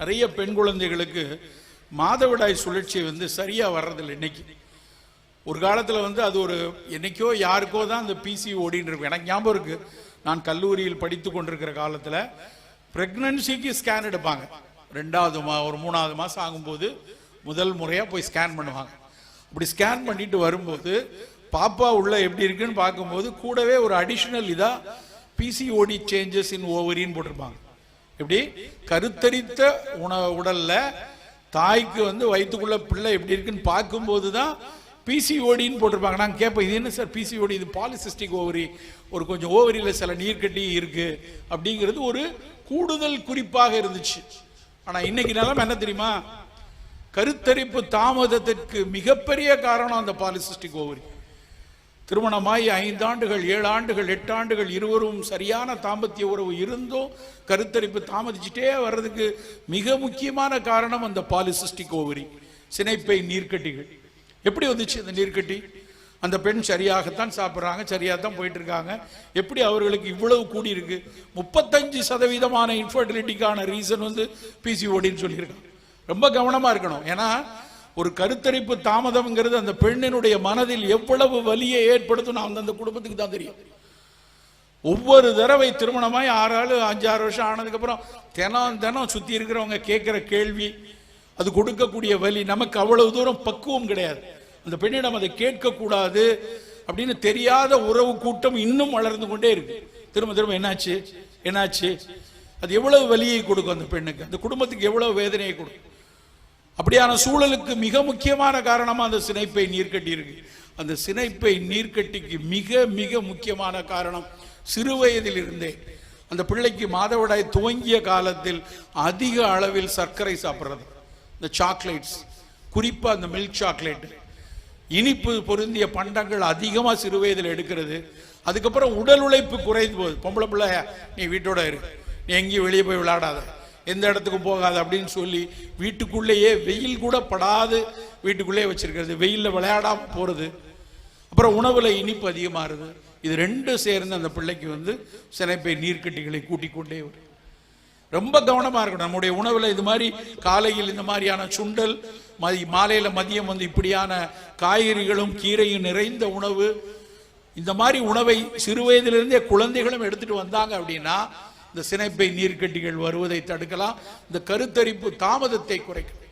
நிறைய பெண் குழந்தைகளுக்கு மாதவிடாய் சுழற்சி வந்து சரியா வர்றதில்லை இன்னைக்கு. ஒரு காலத்தில் வந்து அது ஒரு என்னைக்கோ யாருக்கோ தான் அந்த பிசி ஓடின்னு இருக்கும். எனக்கு ஞாபகம் இருக்கு. நான் கல்லூரியில் படித்து கொண்டிருக்கிற காலத்தில் பிரெக்னன்சிக்கு ஸ்கேன் எடுப்பாங்க. ரெண்டாவது மா ஒரு மூணாவது மாதம் ஆகும்போது முதல் முறையாக போய் ஸ்கேன் பண்ணுவாங்க. அப்படி ஸ்கேன் பண்ணிட்டு வரும்போது பாப்பா உள்ள எப்படி இருக்குன்னு பார்க்கும்போது கூடவே ஒரு அடிஷ்னல் இதாக பிசிஓடி சேஞ்சஸ் இன் ஓவரின்னு போட்டிருப்பாங்க. எப்படி? கருத்தரித்த உண உடல்ல தாய்க்கு வந்து வயிற்றுக்குள்ள பிள்ளை எப்படி இருக்குன்னு பார்க்கும்போது தான் பிசிஓடின்னு போட்டிருப்பாங்க. நாங்கள் கேட்போம் இது என்ன சார் பிசிஓடி இது பாலிசிஸ்டிக் ஓவரி ஒரு கொஞ்சம் ஓவரியில் சில நீர்க்கட்டி இருக்கு அப்படிங்கிறது ஒரு கூடுதல் குறிப்பாக இருந்துச்சு. ஆனால் இன்னைக்கு நிலைமை என்ன தெரியுமா? கருத்தரிப்பு தாமதத்திற்கு மிகப்பெரிய காரணம் அந்த பாலிசிஸ்டிக் ஓவரி திருமணமாகி ஐந்து ஆண்டுகள் ஏழு ஆண்டுகள் எட்டு ஆண்டுகள் இருவரும் சரியான தாம்பத்திய உறவு இருந்தும் கருத்தரிப்பு தாமதிச்சுட்டே வர்றதுக்கு மிக முக்கியமான காரணம் அந்த பாலிசிஸ்டிக் ஓவரி சினைப்பை நீர்க்கட்டிகள். எப்படி வந்துச்சு அந்த நீர்க்கட்டி? அந்த பெண் சரியாகத்தான் சாப்பிட்றாங்க சரியாக தான் போயிட்டு இருக்காங்க எப்படி அவர்களுக்கு இவ்வளவு கூடியிருக்கு? முப்பத்தஞ்சு சதவீதமான இன்ஃபர்டிலிட்டிக்கான ரீசன் வந்து பிசிஓடின்னு சொல்லியிருக்காங்க. ரொம்ப கவனமாக இருக்கணும். ஏன்னா ஒரு கருத்தரிப்பு தாமதம்ங்கிறது அந்த பெண்ணினுடைய மனதில் எவ்வளவு வலியை ஏற்படுத்தும் நான் அந்த குடும்பத்துக்கு தான் தெரியும். ஒவ்வொரு தடவை திருமணமாய் ஆறு ஆளு அஞ்சாறு வருஷம் ஆனதுக்கப்புறம் தினம் தினம் சுற்றி இருக்கிறவங்க கேட்குற கேள்வி அது கொடுக்கக்கூடிய வலி நமக்கு அவ்வளவு தூரம் பக்குவம் கிடையாது. அந்த பெண்ணிடம் அதை கேட்கக்கூடாது அப்படின்னு தெரியாத உறவு கூட்டம் இன்னும் வளர்ந்து கொண்டே இருக்கு. திரும்ப திரும்ப என்னாச்சு? என்னாச்சு? அது எவ்வளவு வலியை கொடுக்கும் அந்த பெண்ணுக்கு? அந்த குடும்பத்துக்கு எவ்வளவு வேதனையை கொடுக்கும்? அப்படியான சூழலுக்கு மிக முக்கியமான காரணமா அந்த சினைப்பை நீர்க்கட்டி இருக்கு அந்த சினைப்பை நீர்க்கட்டிக்கு மிக மிக முக்கியமான காரணம் சிறு வயதில் இருந்தே அந்த பிள்ளைக்கு மாதவிடாய் துவங்கிய காலத்தில் அதிக அளவில் சர்க்கரை சாப்பிட்றது. இந்த சாக்லேட்ஸ் குறிப்பாக அந்த மில்க் சாக்லேட் இனிப்பு பொருந்திய பண்டங்கள் அதிகமாக சிறு வயதில் எடுக்கிறது. அதுக்கப்புறம் உடல் உழைப்பு குறைந்து போகுது. பொம்பளை பிள்ளை நீ வீட்டோட இரு. நீ எங்கேயும் வெளியே போய் விளையாடாத. எந்த இடத்துக்கும் போகாது அப்படின்னு சொல்லி வீட்டுக்குள்ளேயே வெயில் கூட படாது. வீட்டுக்குள்ளேயே வச்சிருக்கிறது. வெயிலில் விளையாடாம போகிறது அப்புறம் உணவில் இனிப்பு அதிகமாகுது. இது ரெண்டும் சேர்ந்து அந்த பிள்ளைக்கு வந்து சினைப்பை நீர்க்கட்டிகளை கூட்டிக் கொண்டே வரும். ரொம்ப கவனமாக இருக்கணும். நம்முடைய உணவில் இது மாதிரி காலையில் இந்த மாதிரியான சுண்டல் மதி மாலையில் மதியம் வந்து இப்படியான காய்கறிகளும் கீரையும் நிறைந்த உணவு இந்த மாதிரி உணவை சிறு வயதிலிருந்தே குழந்தைகளும் எடுத்துட்டு வந்தாங்க அப்படின்னா இந்த சினைப்பை நீர்க்கட்டிகள் வருவதை தடுக்கலாம். இந்த கருத்தரிப்பு தாமதத்தை குறைக்கலாம்